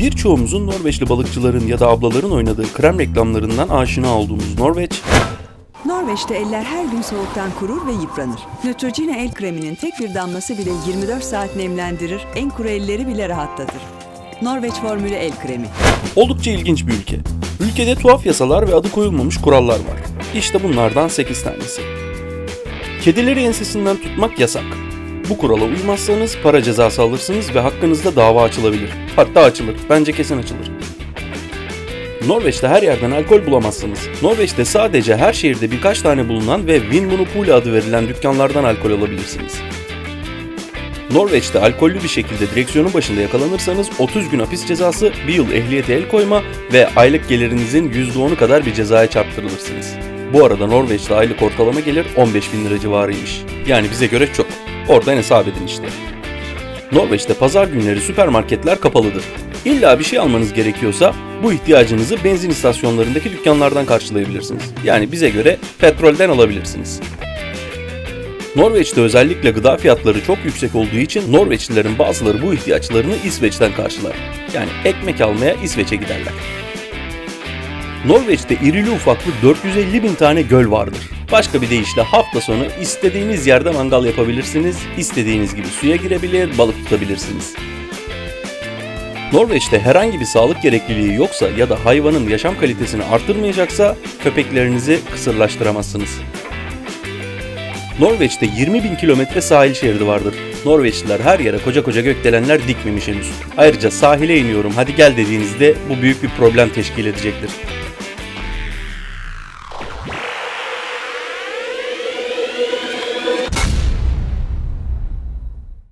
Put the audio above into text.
Birçoğumuzun Norveçli balıkçıların ya da ablaların oynadığı krem reklamlarından aşina olduğumuz Norveç, Norveç'te eller her gün soğuktan kurur ve yıpranır. Neutrogena el kreminin tek bir damlası bile 24 saat nemlendirir, en kuru elleri bile rahatlatır. Norveç formülü el kremi. oldukça ilginç bir ülke. Ülkede tuhaf yasalar ve adı koyulmamış kurallar var. İşte bunlardan 8 tanesi. Kedileri ensesinden tutmak yasak. Bu kurala uymazsanız para cezası alırsınız ve hakkınızda dava açılabilir. Hatta açılır. Bence kesin açılır. Norveç'te her yerden alkol bulamazsınız. Norveç'te sadece her şehirde birkaç tane bulunan ve Vinmonopoly adı verilen dükkanlardan alkol alabilirsiniz. Norveç'te alkollü bir şekilde direksiyonun başında yakalanırsanız 30 gün hapis cezası, 1 yıl ehliyete el koyma ve aylık gelirinizin %10'u kadar bir cezaya çarptırılırsınız. Bu arada Norveç'te aylık ortalama gelir 15 bin lira civarıymış. Yani bize göre çok. Oradan hesap edin işte. Norveç'te pazar günleri süpermarketler kapalıdır. İlla bir şey almanız gerekiyorsa bu ihtiyacınızı benzin istasyonlarındaki dükkanlardan karşılayabilirsiniz. Yani bize göre petrolden alabilirsiniz. Norveç'te özellikle gıda fiyatları çok yüksek olduğu için Norveçlilerin bazıları bu ihtiyaçlarını İsveç'ten karşılar. Yani ekmek almaya İsveç'e giderler. Norveç'te irili ufaklı 450 bin tane göl vardır. Başka bir deyişle hafta sonu istediğiniz yerde mangal yapabilirsiniz, istediğiniz gibi suya girebilir, balık tutabilirsiniz. Norveç'te herhangi bir sağlık gerekliliği yoksa ya da hayvanın yaşam kalitesini artırmayacaksa köpeklerinizi kısırlaştıramazsınız. Norveç'te 20 bin kilometre sahil şeridi vardır. Norveçliler her yere koca koca gökdelenler dikmemiş henüz. Ayrıca sahile iniyorum hadi gel dediğinizde bu büyük bir problem teşkil edecektir.